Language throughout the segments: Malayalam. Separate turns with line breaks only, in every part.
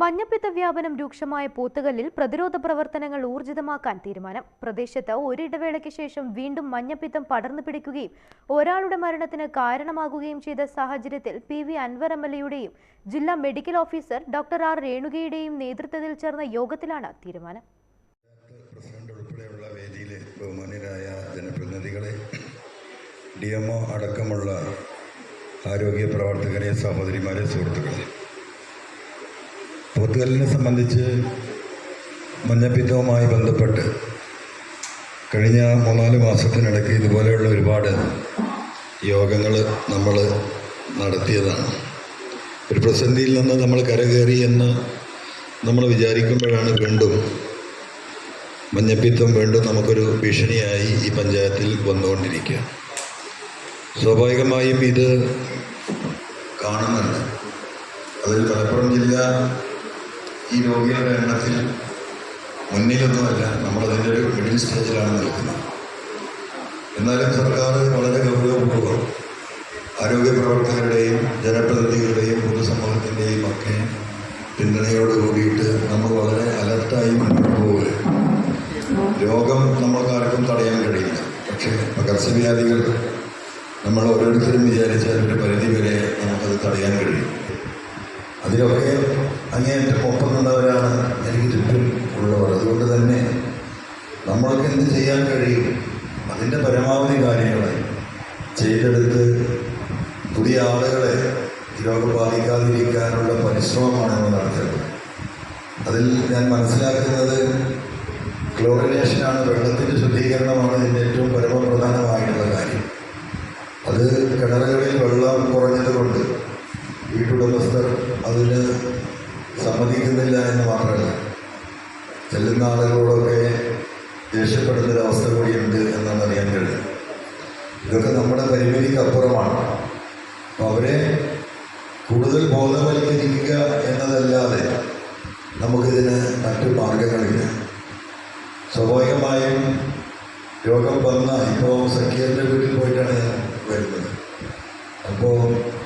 മഞ്ഞപ്പിത്ത വ്യാപനം രൂക്ഷമായ പോത്തുകല്ലിൽ പ്രതിരോധ പ്രവർത്തനങ്ങൾ ഊർജിതമാക്കാൻ തീരുമാനം. പ്രദേശത്ത് ഒരിടവേളയ്ക്ക് ശേഷം വീണ്ടും മഞ്ഞപ്പിത്തം പടർന്നു പിടിക്കുകയും ഒരാളുടെ മരണത്തിന് കാരണമാകുകയും ചെയ്ത സാഹചര്യത്തിൽ P V Anvar M L എയുടെയും ജില്ലാ മെഡിക്കൽ ഓഫീസർ ഡോക്ടർ ആർ രേണുകയുടെയും നേതൃത്വത്തിൽ ചേർന്ന യോഗത്തിലാണ് തീരുമാനം.
ബഹുമാന്യരായ ജനപ്രതിനിധികളെ ഡി എം ഒ അടക്കമുള്ള ആരോഗ്യ പ്രവർത്തകരെ സഹോദരിമാരെ സുഹൃത്തുക്കളെ പോത്തുകല്ലിനെ സംബന്ധിച്ച് മഞ്ഞപ്പിത്തവുമായി ബന്ധപ്പെട്ട് കഴിഞ്ഞ മൂന്നാൽ മാസത്തിനിടയ്ക്ക് ഇതുപോലെയുള്ള ഒരുപാട് യോഗങ്ങൾ നമ്മൾ നടത്തിയതാണ്. ഒരു പ്രതിസന്ധിയിൽ നിന്ന് നമ്മൾ കരകയറി എന്ന് നമ്മൾ വിചാരിക്കുമ്പോഴാണ് വീണ്ടും മഞ്ഞപ്പിത്തം വീണ്ടും നമുക്കൊരു ഭീഷണിയായി ഈ പഞ്ചായത്തിൽ വന്നുകൊണ്ടിരിക്കുക. സ്വാഭാവികമായും ഇത് കാണുന്നുണ്ട്. അതിൽ മലപ്പുറം ജില്ല ഈ രോഗികളുടെ എണ്ണത്തിൽ മുന്നിലൊന്നുമല്ല നമ്മളതിന്റെ ഒരു മിഡിൽ സ്റ്റേജിലാണ് നിൽക്കുന്നത്. എന്നാലും സർക്കാർ വളരെ ഗൗരവപൂർവം ആരോഗ്യ പ്രവർത്തകരുടെയും ജനപ്രതിനിധികളുടെയും പൊതുസമൂഹത്തിന്റെയും ഒക്കെ പിന്തുണയോട് കൂടിയിട്ട് നമ്മൾ വളരെ അലർട്ടായി മുന്നോട്ട് പോവുകയാണ്. രോഗം നമ്മൾക്കാർക്കും തടയാൻ കഴിയില്ല. പക്ഷേ പകർച്ചവ്യാധികൾ നമ്മൾ ഓരോരുത്തരും വിചാരിച്ചാൽ ഒരു പരിധി വരെ നമുക്കത് തടയാൻ കഴിയും. അതിലൊക്കെ അങ്ങേയറ്റം ഒപ്പം എനിക്ക് ചുറ്റും ഉള്ളവർ. അതുകൊണ്ട് തന്നെ നമ്മൾക്ക് എന്ത് ചെയ്യാൻ കഴിയും? അതിന്റെ പരമാവധി കാര്യങ്ങളെ ചെയ്തെടുത്ത് പുതിയ ആളുകളെ രോഗം ബാധിക്കാതിരിക്കാനുള്ള പരിശ്രമമാണ് നമ്മൾ നടത്തുന്നത്. അതിൽ ഞാൻ മനസ്സിലാക്കുന്നത് ക്ലോറിനേഷനാണ് വെള്ളത്തിന്റെ ശുദ്ധീകരണമാണ് ചെല്ലുന്ന ആളുകളോടൊക്കെ ദേഷ്യപ്പെടുന്ന ഒരു അവസ്ഥ കൂടിയുണ്ട് എന്നാണ് അറിയാൻ കഴിയുന്നത്. ഇതൊക്കെ നമ്മുടെ പരിമിതിക്ക് അപ്പുറമാണ് അപ്പോൾ അവരെ കൂടുതൽ ബോധവൽക്കരിക്കുക എന്നതല്ലാതെ നമുക്കിതിന് മറ്റു മാർഗങ്ങളില്ല. സ്വാഭാവികമായും രോഗം വന്ന ഇപ്പോൾ സഖ്യന്റെ വീട്ടിൽ പോയിട്ടാണ് ഞാൻ വരുന്നത്. അപ്പോൾ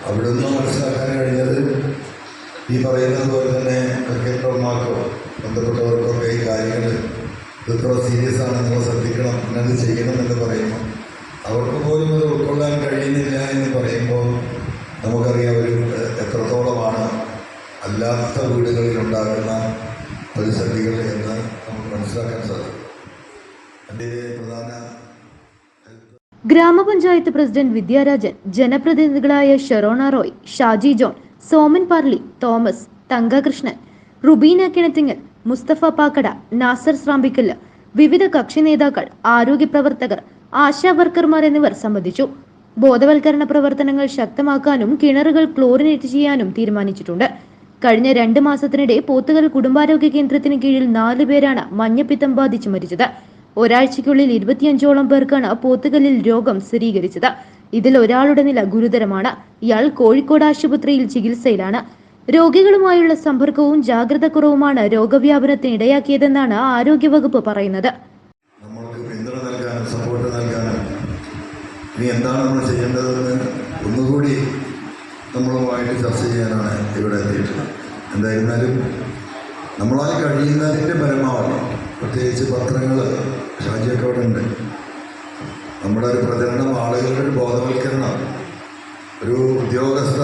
അവിടെ നിന്ന് മനസ്സിലാക്കാൻ കഴിഞ്ഞത് ഈ പറയുന്നത് പോലെ തന്നെ ക്രിക്കറ്റർമാർക്കോ ബന്ധപ്പെട്ടവർക്കൊക്കെ ഈ കാര്യങ്ങൾ ഇത്ര സീരിയസ് ആണ് നിങ്ങൾ ശ്രദ്ധിക്കണം ഇന്നത് ചെയ്യണം എന്ന് പറയുമ്പോൾ അവർക്ക് പോലും അത് ഉൾക്കൊള്ളാൻ കഴിയുന്നില്ല എന്ന് പറയുമ്പോൾ നമുക്കറിയാം ഒരു എത്രത്തോളമാണ് അല്ലാത്ത വീടുകളിൽ ഉണ്ടാകുന്ന പ്രതിസന്ധികൾ എന്ന് നമുക്ക് മനസ്സിലാക്കാൻ സാധിക്കും. എന്റെ പ്രധാന
ഗ്രാമപഞ്ചായത്ത് പ്രസിഡന്റ് വിദ്യാരാജൻ ജനപ്രതിനിധികളായ ഷെറോണ റോയ് ഷാജി ജോൺ സോമൻ പാർലി തോമസ് തങ്കകൃഷ്ണൻ റുബീന കിണറ്റിങ്ങൽ മുസ്തഫ പാക്കട നാസർ സ്രാമ്പിക്കൽ വിവിധ കക്ഷി നേതാക്കൾ ആരോഗ്യ പ്രവർത്തകർ ആശാ വർക്കർമാർ എന്നിവർ സംബന്ധിച്ചു. ബോധവൽക്കരണ പ്രവർത്തനങ്ങൾ ശക്തമാക്കാനും കിണറുകൾ ക്ലോറിനേറ്റ് ചെയ്യാനും തീരുമാനിച്ചിട്ടുണ്ട്. കഴിഞ്ഞ രണ്ട് മാസത്തിനിടെ പോത്തുകൽ കുടുംബാരോഗ്യ കേന്ദ്രത്തിന് കീഴിൽ നാല് പേരാണ് മഞ്ഞപ്പിത്തം ബാധിച്ച് മരിച്ചത്. ഒരാഴ്ചയ്ക്കുള്ളിൽ ഇരുപത്തിയഞ്ചോളം പേർക്കാണ് പോത്തുകല്ലിൽ രോഗം സ്ഥിരീകരിച്ചത്. ഇതിൽ ഒരാളുടെ നില ഗുരുതരമാണ്. ഇയാൾ കോഴിക്കോട് ആശുപത്രിയിൽ ചികിത്സയിലാണ്. രോഗികളുമായുള്ള സമ്പർക്കവും ജാഗ്രത കുറവുമാണ് രോഗവ്യാപനത്തിന് ഇടയാക്കിയതെന്നാണ് ആരോഗ്യവകുപ്പ് പറയുന്നത്.
പിന്തുണ നൽകാനും സപ്പോർട്ട് നൽകാനും ഇനി എന്താണ് നമ്മൾ ചെയ്യേണ്ടതെന്ന് ഒന്നുകൂടി നമ്മളുമായിട്ട് ചർച്ച ചെയ്യാനാണ് ഇവിടെ എത്തിയിട്ടുള്ളത്. എന്തായിരുന്നാലും നമ്മളാൽ കഴിയുന്നതിന്റെ പരമാവധി പ്രത്യേകിച്ച് പത്രങ്ങൾ ഷാജിയൊക്കെ അവിടെ ഉണ്ട്. നമ്മുടെ ഒരു പ്രചരണം ആളുകളുടെ ഒരു ബോധവൽക്കരണം ഒരു ഉദ്യോഗസ്ഥ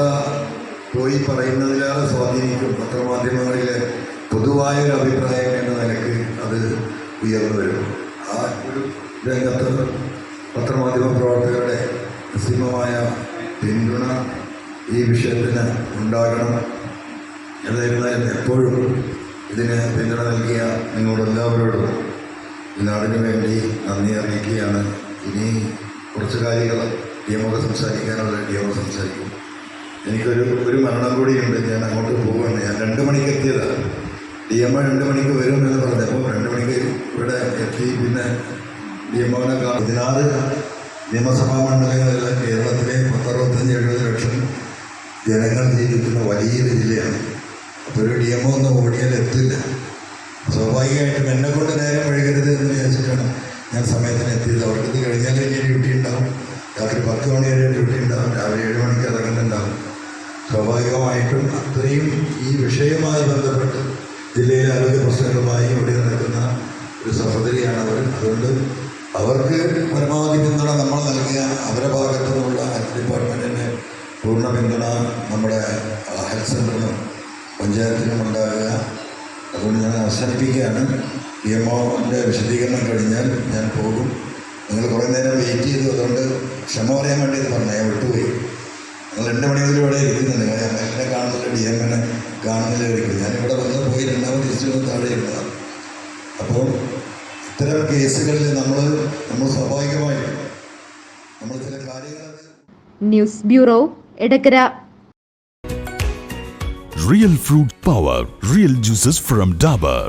പോയി പറയുന്നതിലേറെ സ്വാധീനിക്കും പത്രമാധ്യമങ്ങളിലെ പൊതുവായ ഒരു അഭിപ്രായം എന്ന നിലയ്ക്ക് അത് ഉയർന്നു വരും ആ ഒരു രംഗത്ത് പത്രമാധ്യമ പ്രവർത്തകരുടെ അസീമമായ പിന്തുണ ഈ വിഷയത്തിന് ഉണ്ടാകണം. ഏതായിരുന്നാലും എപ്പോഴും ഇതിന് പിന്തുണ നൽകിയ നിങ്ങളെല്ലാവരോടും നാടിന് വേണ്ടി നന്ദി അറിയിക്കുകയാണ്. ഇനി കുറച്ച് കാര്യങ്ങൾ നിയമൊക്കെ സംസാരിക്കാനുള്ള നിയമം സംസാരിക്കും. എനിക്കൊരു ഒരു മരണം ഉണ്ട്. ഞാൻ അങ്ങോട്ട് പോവുകയാണ് ഞാൻ രണ്ട് മണിക്ക് എത്തിയതാണ് ഡി എം രണ്ട് മണിക്ക് വരും എന്ന് പറഞ്ഞപ്പോൾ രണ്ട് മണിക്ക് ഇവിടെ എത്തി. പിന്നെ ഡി എം ഒനെ പതിനാറ് നിയമസഭാ മണ്ഡലങ്ങളിൽ കേരളത്തിലെ പത്തറുപത്തഞ്ച് എഴുപത് ലക്ഷം ജനങ്ങൾ ജീവിക്കുന്ന വലിയൊരു ജില്ലയാണ്. അപ്പോൾ ഒരു ഡി എം ഒ ഒന്നും ഓടിയാൽ എത്തില്ല. സ്വാഭാവികമായിട്ടും എന്നെ കൊണ്ട് നേരം വൈകരുത് എന്ന് വിചാരിച്ചിട്ടാണ് ഞാൻ സമയത്തിന് എത്തിയത്. അവർക്ക് കഴിഞ്ഞാൽ ഇനി ഡ്യൂട്ടി ഉണ്ടാവും. രാത്രി പത്ത് മണി സ്വാഭാവികമായിട്ടും അത്രയും ഈ വിഷയവുമായി ബന്ധപ്പെട്ട് ജില്ലയിലെ ആരോഗ്യ പ്രശ്നങ്ങളുമായി ഇവിടെ നടക്കുന്ന ഒരു സഹോദരിയാണ് അവർ അതുകൊണ്ട് അവർക്ക് പരമാവധി പിന്തുണ നമ്മൾ നൽകിയ അവരെ ഭാഗത്തു നിന്നുള്ള ഹെൽത്ത് ഡിപ്പാർട്ട്മെന്റിന് പൂർണ പിന്തുണ നമ്മുടെ ഹെൽത്ത് സെന്ററിനും പഞ്ചായത്തിനും ഉണ്ടാകുക. അതുകൊണ്ട് ഞാൻ അവസാനിപ്പിക്കുകയാണ്. പി എം ഒന്റെ വിശദീകരണം കഴിഞ്ഞാൽ ഞാൻ പോകും. നിങ്ങൾ കുറേ നേരം വെയിറ്റ് ചെയ്തു. അതുകൊണ്ട് ക്ഷമ പറയാൻ വേണ്ടി ഇത് പറഞ്ഞു ഞാൻ വിട്ടുപോയി. രണ്ട് മണിക്കൂർ മുതൽ ഇവിടെ ഇരിക്കുന്നുണ്ട്. ഞാൻ എം എൽ എ കാണുന്നില്ല ഡി എം കാണുന്നില്ല ഇരിക്കും ഞാനിവിടെ വന്ന് പോയി രണ്ടാമത് തിരിച്ചു വന്ന് താഴെ ഇരുന്നതാണ് അപ്പോൾ ഇത്തരം കേസുകളിൽ നമ്മൾ നമ്മൾ സ്വാഭാവികമായി നമ്മൾ ചില കാര്യങ്ങൾ
news bureau Edakkara.
Real fruit power, real juices from Dabur.